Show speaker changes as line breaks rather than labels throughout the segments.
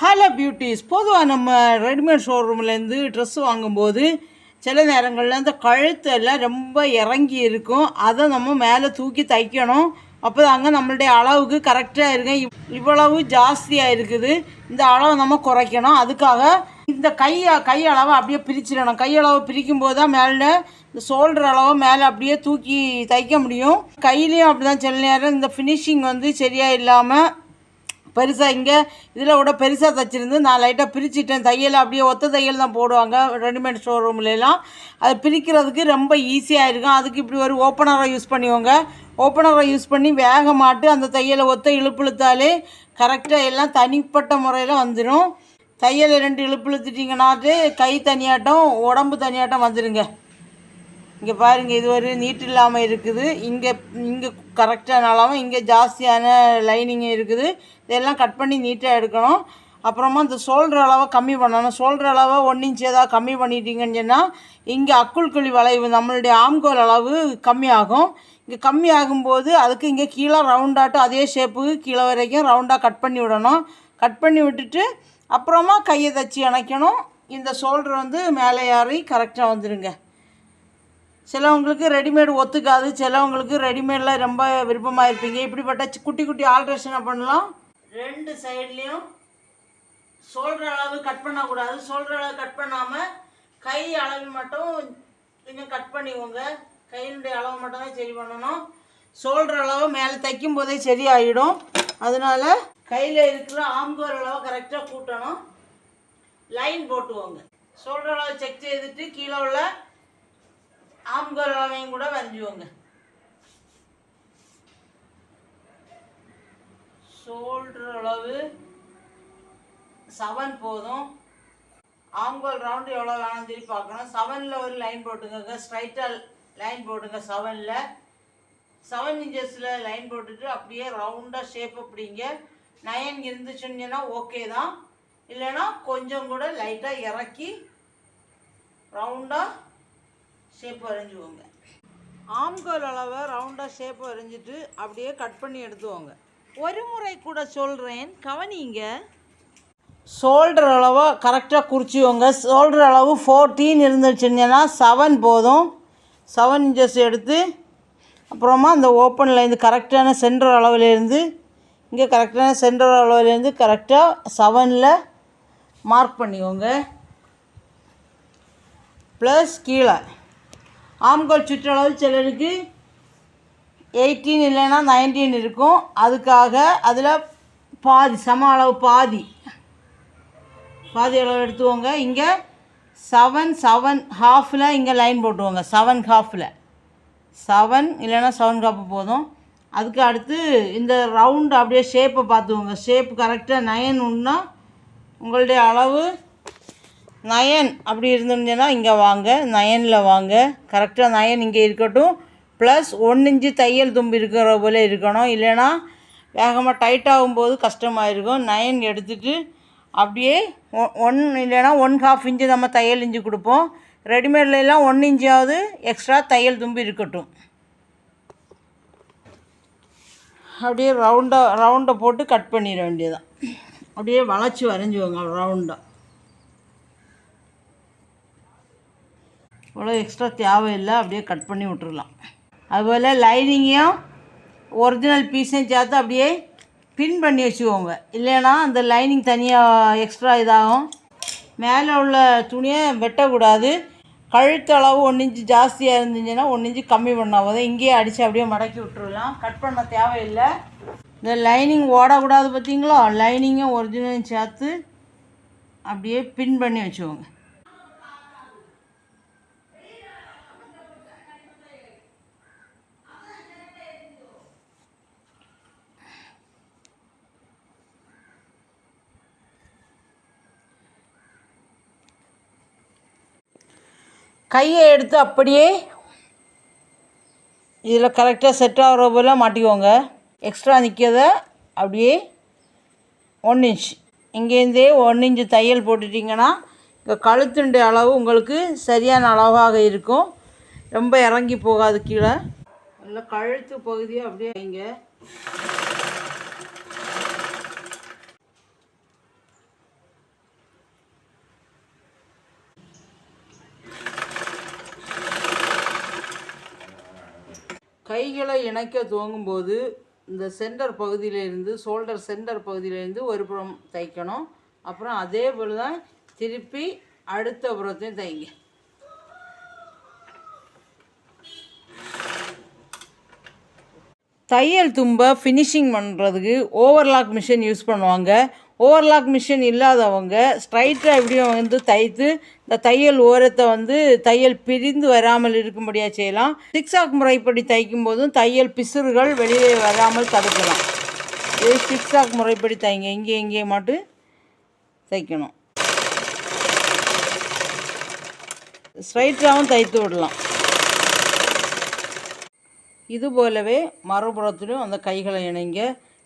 Hello beauties பொதுவாக நம்ம readymade ஷோரூம்லேருந்து dress வாங்கும்போது சில நேரங்களில் அந்த கழுத்தெல்லாம் ரொம்ப இறங்கி இருக்கும். அதை நம்ம மேலே தூக்கி தைக்கணும். அப்போ தாங்க நம்மளுடைய அளவுக்கு கரெக்டாக இருக்கு. இவ்- இவ்வளவு ஜாஸ்தியாக இருக்குது. இந்த அளவை நம்ம குறைக்கணும். அதுக்காக இந்த கை கை அளவை அப்படியே பிரிச்சிடணும். கை அளவை பிரிக்கும் போது தான் மேலே இந்த ஷோல்டர் அளவை மேலே அப்படியே தூக்கி தைக்க முடியும். கையிலையும் அப்படி தான் சில நேரம் இந்த ஃபினிஷிங் வந்து சரியாக இல்லாமல் பெருசாக இங்கே இதில் கூட பெருசாக தைச்சிருந்து நான் லைட்டாக பிரிச்சுட்டேன். தையல் அப்படியே ஒத்த தையல் தான் போடுவாங்க. ரெடிமேட் ஷோரூம்லலாம் அது பிரிக்கிறதுக்கு ரொம்ப ஈஸியாக இருக்கும். அதுக்கு இப்படி ஒரு ஓப்பனரை யூஸ் பண்ணிக்கோங்க. ஓப்பனரை யூஸ் பண்ணி வேகமாட்டு அந்த தையலை ஒத்த இழுப்பிழுத்தாலே கரெக்டாக எல்லாம் தனிப்பட்ட முறையில் வந்துடும் தையலை ரெண்டு இழுப்புழுத்துட்டிங்கனாட்டு கை தனியாட்டம் உடம்பு தனியாட்டம் வந்துடுங்க இங்கே பாருங்கள் இது ஒரு நீட் இல்லாமல் இருக்குது. இங்கே இங்கே கரெக்டான அளவு இங்கே ஜாஸ்தியான லைனிங் இருக்குது. இதெல்லாம் கட் பண்ணி நீட்டாக எடுக்கணும். அப்புறமா இந்த சோல்டர் அளவை கம்மி பண்ணணும். சோல்டர் அளவை ஒன் இன்ச் ஏதாவது கம்மி பண்ணிட்டீங்கன்னு சொன்னால் இங்கே அக்குள் குழி வளைவு நம்மளுடைய ஆம்கோல் அளவு கம்மியாகும். இங்கே கம்மி ஆகும்போது அதுக்கு இங்கே கீழே ரவுண்டாட்டும் அதே ஷேப்புக்கு கீழே வரைக்கும் ரவுண்டாக கட் பண்ணி விடணும். கட் பண்ணி விட்டுட்டு அப்புறமா கையை தச்சு இணைக்கணும் இந்த சோல்டர் வந்து மேலே ஏறி கரெக்டாக வந்துடுங்க சிலவங்களுக்கு ரெடிமேடு ஒத்துக்காது சிலவங்களுக்கு ரெடிமேடில் ரொம்ப விருப்பமாக இருப்பீங்க இப்படிப்பட்ட குட்டி குட்டி ஆல்ட்ரேஷனை பண்ணலாம்? ரெண்டு சைட்லேயும் சொல்கிற அளவு கட் பண்ணக்கூடாது. சொல்கிற அளவு கட் பண்ணாமல் கை அளவு மட்டும் கொஞ்சம் கட் பண்ணிக்கோங்க. கையினுடைய அளவு மட்டும் தான் சரி பண்ணணும். சொல்கிற அளவு மேலே தைக்கும் போதே சரியாயிடும். அதனால கையில் இருக்கிற ஆம்கோர் அளவு கரெக்டாக கூட்டணும். லைன் போட்டுவோங்க சொல்கிற அளவு செக் செய்துட்டு கீழே உள்ள ஆம்கோல் அளவையும் கூட வரைஞ்சுவோங்க ஷோல்டர் அளவு செவன் போதும். ஆம்கோல் ரவுண்டு எவ்வளோ வேணும் சொல்லி பார்க்கணும். செவனில் ஒரு லைன் போட்டுக்கோங்க. ஸ்ட்ரைட்டாக லைன் போட்டுங்க செவனில் செவன் இன்ச்சஸில் லைன் போட்டுட்டு அப்படியே ரவுண்டாக ஷேப் அப்படிங்க நயன் இருந்துச்சுன்னா ஓகே தான். இல்லைன்னா கொஞ்சம் கூட லைட்டாக இறக்கி ரவுண்டாக ஷேப் வரைஞ்சுவோங்க ஆம்கோல் அளவை ரவுண்டாக ஷேப் வரைஞ்சிட்டு அப்படியே கட் பண்ணி எடுத்துவோங்க ஒரு முறை கூட சொல்கிறேன் கவனிங்க. ஷோல்டர் அளவை கரெக்டாக குறிச்சிவோங்க ஷோல்டர் அளவு ஃபோர்டீன் இருந்துச்சுன்னா செவன் போதும். செவன் இன்ச்சஸ் எடுத்து அப்புறமா அந்த ஓப்பனில் இருந்து கரெக்டான சென்டர் அளவுலேருந்து இங்கே கரெக்டான சென்டர் அளவுலேருந்து கரெக்டாக செவனில் மார்க் பண்ணிக்கோங்க. ப்ளஸ் கீழே. ஆம்கோல் சுற்றளவு சிலருக்கு எயிட்டீன் இல்லைன்னா நைன்டீன் இருக்கும். அதுக்காக அதில் பாதி சம அளவு பாதி. பாதி அளவு எடுத்துவோங்க இங்கே செவன் செவன் ஹாஃபில் இங்கே லைன் போட்டுவோங்க செவன் ஹாஃபில் செவன் இல்லைன்னா செவன் ஹாஃப் போதும். அதுக்கு அடுத்து இந்த ரவுண்டு அப்படியே ஷேப்பை பார்த்துவோங்க ஷேப் கரெக்டாக நயன் உன்னா உங்களுடைய அளவு நயன் அப்படி இருந்துச்சுன்னா இங்கே வாங்க நயனில் வாங்க. கரெக்டாக நயன் இங்கே இருக்கட்டும். ப்ளஸ் ஒன் இன்ச்சு தையல் தும்பு இருக்கிற போல இருக்கணும். இல்லைன்னா வேகமாக டைட் ஆகும்போது கஷ்டமாக இருக்கும் நயன் எடுத்துகிட்டு அப்படியே ஒ- ஒன் இல்லைன்னா ஒன் ஹாஃப் இன்ச்சு நம்ம தையல் இஞ்சி கொடுப்போம். ரெடிமேட்லாம் ஒன் இன்ச்சாவது எக்ஸ்ட்ரா தையல் தும்பு இருக்கட்டும். அப்படியே ரவுண்டாக ரவுண்டை போட்டு கட் பண்ணிட வேண்டியதான் அப்படியே வளைச்சி வரைஞ்சுவோங்க ரவுண்டாக இவ்வளோ எக்ஸ்ட்ரா தேவையில்லை அப்படியே கட் பண்ணி விட்டுருலாம் அதுபோல் லைனிங்கையும் ஒரிஜினல் பீஸையும் சேர்த்து அப்படியே பின் பண்ணி வச்சுக்கோங்க. இல்லைன்னா அந்த லைனிங் தனியாக எக்ஸ்ட்ரா இதாகும். மேலே உள்ள துணியை வெட்டக்கூடாது. கழுத்து அளவு ஒன்று இன்ச்சு ஜாஸ்தியாக இருந்துச்சுன்னா ஒன்று இன்ச்சு கம்மி பண்ணால் போதும். இங்கேயே அடித்து அப்படியே மடக்கி விட்டுருலாம் கட் பண்ண தேவையில்லை. இந்த லைனிங் ஓடக்கூடாது பார்த்தீங்களா? லைனிங்கும் ஒரிஜினலும் சேர்த்து அப்படியே பின் பண்ணி வச்சுக்கோங்க. கையை எடுத்து அப்படியே இதில் கரெக்டாக செட் ஆகிற போல மாட்டிக்கோங்க. எக்ஸ்ட்ரா நிற்கிறத அப்படியே ஒன் இன்ச் இங்கேருந்தே ஒன் இன்ச்சு தையல் போட்டுட்டிங்கன்னா இங்கே கழுத்துடைய அளவு உங்களுக்கு சரியான அளவாக இருக்கும். ரொம்ப இறங்கி போகாது கீழே. நல்லா கழுத்து பகுதியை அப்படியே வைங்க. கைகளை இணைக்க துவங்கும்போது இந்த சென்டர் பகுதியிலேருந்து ஷோல்டர் சென்டர் பகுதியிலேருந்து ஒரு புறம் தைக்கணும். அப்புறம் அதே போல் தான் திருப்பி அடுத்த புறத்தையும் தைங்க. தையல் தும்பை ஃபினிஷிங் பண்ணுறதுக்கு ஓவர்லாக் மிஷின் யூஸ் பண்ணுவாங்க. ஓவர்லாக் மிஷின் இல்லாதவங்க ஸ்ட்ரைட்டாக எப்படியும் வந்து தைத்து இந்த தையல் ஓரத்தை வந்து தையல் பிரிந்து வராமல் இருக்கும்படியாக செய்யலாம். சிக்ஸாக் முறைப்படி தைக்கும் போதும் தையல் பிசுறுகள் வெளியே வராமல் தடுக்கலாம். இது சிக்ஸாக் முறைப்படி தைங்க. இங்கே இங்கே மட்டும் தைக்கணும். ஸ்ட்ரைட்டாகவும் தைத்து விடலாம். இது போலவே மறுபுறத்திலும் அந்த கைகளை இணைங்க.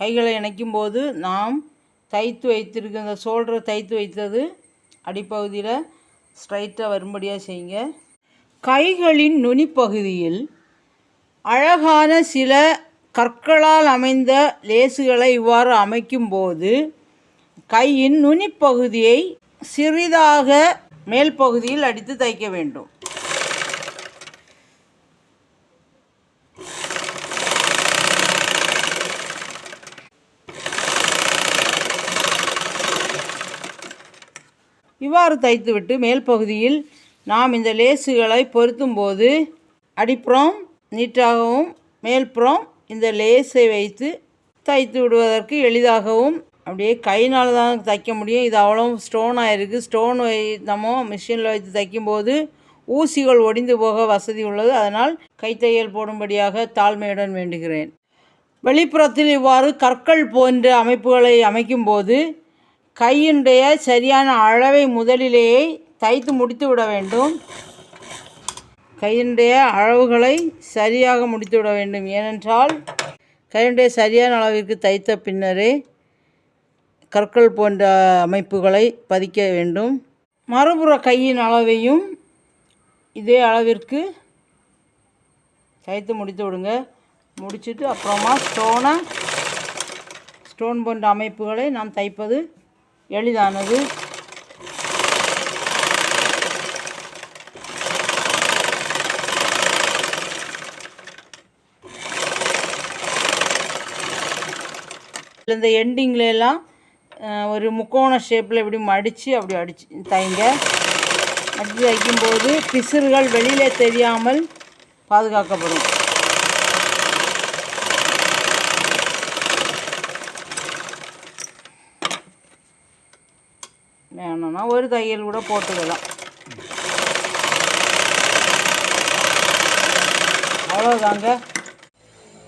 கைகளை இணைக்கும் போது நாம் தைத்து வைத்திருக்க இந்த ஷோல்டரை தைத்து வைத்தது அடிப்பகுதியில் ஸ்ட்ரைட்டாக வரும்படியாக செய்யுங்க. கைகளின் நுனிப்பகுதியில் அழகான சில கற்களால் அமைந்த லேசுகளை இவ்வாறு அமைக்கும்போது கையின் நுனிப்பகுதியை சிறிதாக மேல் பகுதியில் அடித்து தைக்க வேண்டும். இவ்வாறு தைத்துவிட்டு மேல் பகுதியில் நாம் இந்த லேசுகளை பொருத்தும்போது அடிப்புறம் நீட்டாகவும் மேல்புறம் இந்த லேஸை வைத்து தைத்து விடுவதற்கு எளிதாகவும் அப்படியே கையினால் தான் தைக்க முடியும். இது அவ்வளோ ஸ்டோனாக இருக்குது ஸ்டோன் வை நம்ம மிஷினில் வைத்து தைக்கும்போது ஊசிகள் ஒடிந்து போக வசதி உள்ளது. அதனால் கைத்தையல் போடும்படியாக தாழ்மையுடன் வேண்டுகிறேன். வெளிப்புறத்தில் இவ்வாறு கற்கள் போன்ற அமைப்புகளை அமைக்கும்போது கையினுடைய சரியான அளவை முதலிலேயே தைத்து முடித்து விட வேண்டும். கையினுடைய அளவுகளை சரியாக முடித்து விட வேண்டும். ஏனென்றால் கையினுடைய சரியான அளவிற்கு தைத்த பின்னரே கற்கள் போன்ற அமைப்புகளை பதிக்க வேண்டும். மறுபுற கையின் அளவையும் இதே அளவிற்கு தைத்து முடித்து விடுங்க. முடிச்சுட்டு அப்புறமா ஸ்டோனை ஸ்டோன் போன்ற அமைப்புகளை நாம் தைப்பது எளிதானது. இந்த எண்டிங்கில் ஒரு முக்கோண ஷேப்பில் இப்படி மடித்து அப்படி அடிச்சு தைங்க அடித்து தைக்கும்போது பிசுறுகள் வெளியில் தெரியாமல் பாதுகாக்கப்படும். வேணும்னா ஒரு தையல் கூட போட்டுக்கலாம். அவ்வளோதாங்க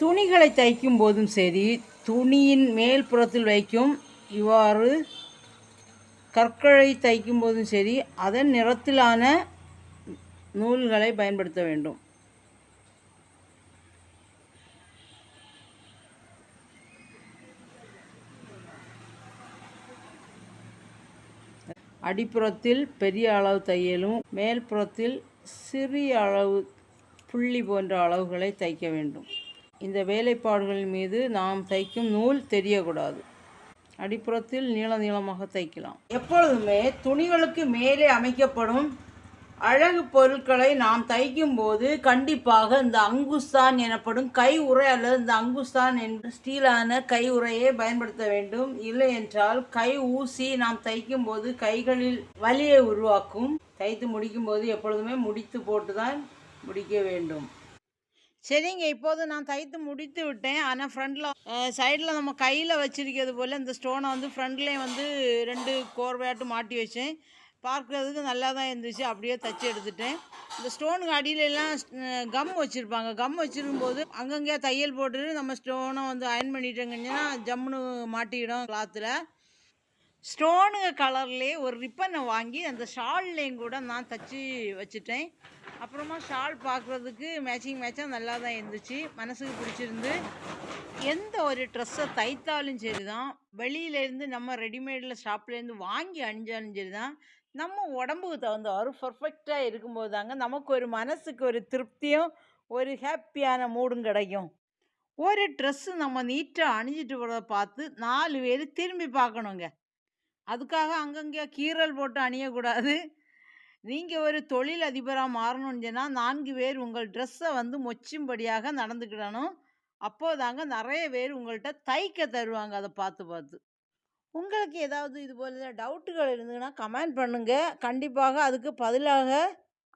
துணிகளை தைக்கும் போதும் சரி துணியின் மேல் புறத்தில் வைக்கும் இவ்வாறு கற்களை தைக்கும் போதும் சரி அதன் நிறத்திலான நூல்களை பயன்படுத்த வேண்டும். அடிப்புறத்தில் பெரிய அளவு தையலும் மேல்புறத்தில் சிறிய அளவு புள்ளி போன்ற அளவுகளை தைக்க வேண்டும். இந்த வேலைப்பாடுகளின் மீது நாம் தைக்கும் நூல் தெரியக்கூடாது. அடிப்புறத்தில் நீள நீளமாக தைக்கலாம். எப்பொழுதுமே துணிகளுக்கு மேலே அமைக்கப்படும் அழகு பொருட்களை நாம் தைக்கும் போது கண்டிப்பாக இந்த அங்குஸ்தான் எனப்படும் கை உரை அல்லது இந்த அங்குஸ்தான் என்று ஸ்டீலான கை உரையை பயன்படுத்த வேண்டும். இல்லை என்றால் கை ஊசி நாம் தைக்கும் போது கைகளில் வலியை உருவாக்கும். தைத்து முடிக்கும் போது எப்பொழுதுமே முடித்து போட்டு தான் முடிக்க வேண்டும். சரிங்க இப்போது நான் தைத்து முடித்து விட்டேன். ஆனால் ஃப்ரண்டில் சைடில் நம்ம கையில் வச்சிருக்கிறது போல் இந்த ஸ்டோனை வந்து ஃப்ரண்ட்லேயே வந்து ரெண்டு கோர்வையாட்டு மாட்டி வச்சேன். பார்க்குறதுக்கு நல்லா தான் இருந்துச்சு. அப்படியே தச்சு எடுத்துட்டேன். இந்த ஸ்டோனுக்கு அடியிலெல்லாம் கம் வச்சுருப்பாங்க. கம் வச்சுருக்கும்போது அங்கங்கே தையல் போட்டு நம்ம ஸ்டோனை வந்து அயன் பண்ணிட்டோங்கன்னா ஜம்முன்னு மாட்டிக்கிடும் கிளாத்தில் ஸ்டோனுங்க கலர்லேயே ஒரு ரிப்பனை வாங்கி அந்த ஷால்லையும் கூட நான் தச்சு வச்சுட்டேன். அப்புறமா ஷால் பார்க்குறதுக்கு மேட்சிங் மேட்சாக நல்லா தான் இருந்துச்சு. மனசுக்கு பிடிச்சிருந்து. எந்த ஒரு ட்ரெஸ்ஸை தைத்தாலும் சரி தான் வெளியிலேருந்து நம்ம ரெடிமேடில் ஷாப்லேருந்து வாங்கி அணிஞ்சாலும் சரி தான் நம்ம உடம்புக்கு தகுந்த ஒரு பர்ஃபெக்டாக இருக்கும்போது தாங்க நமக்கு ஒரு மனசுக்கு ஒரு திருப்தியும் ஒரு ஹாப்பியான மூடும் கிடைக்கும். ஒரு ட்ரெஸ்ஸு நம்ம நீட்டாக அணிஞ்சிட்டு போகிறத பார்த்து நாலு பேர் திரும்பி பார்க்கணுங்க. அதுக்காக அங்கங்கே கீறல் போட்டு அணியக்கூடாது. நீங்கள் ஒரு தொழில் அதிபராக மாறணும்னு சொன்னால் நான்கு பேர் உங்கள் ட்ரெஸ்ஸை வந்து மொச்சும்படியாக நடந்துக்கிடணும். அப்போதாங்க நிறைய பேர் உங்கள்கிட்ட தைக்க தருவாங்க அதை பார்த்து பார்த்து. உங்களுக்கு ஏதாவது இது போல டவுட்டுகள் இருந்ததுன்னா கமெண்ட் பண்ணுங்கள் கண்டிப்பாக அதுக்கு பதிலாக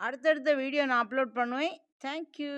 அடுத்தடுத்த வீடியோ நான் அப்லோட் பண்ணுவேன். தேங்க்யூ.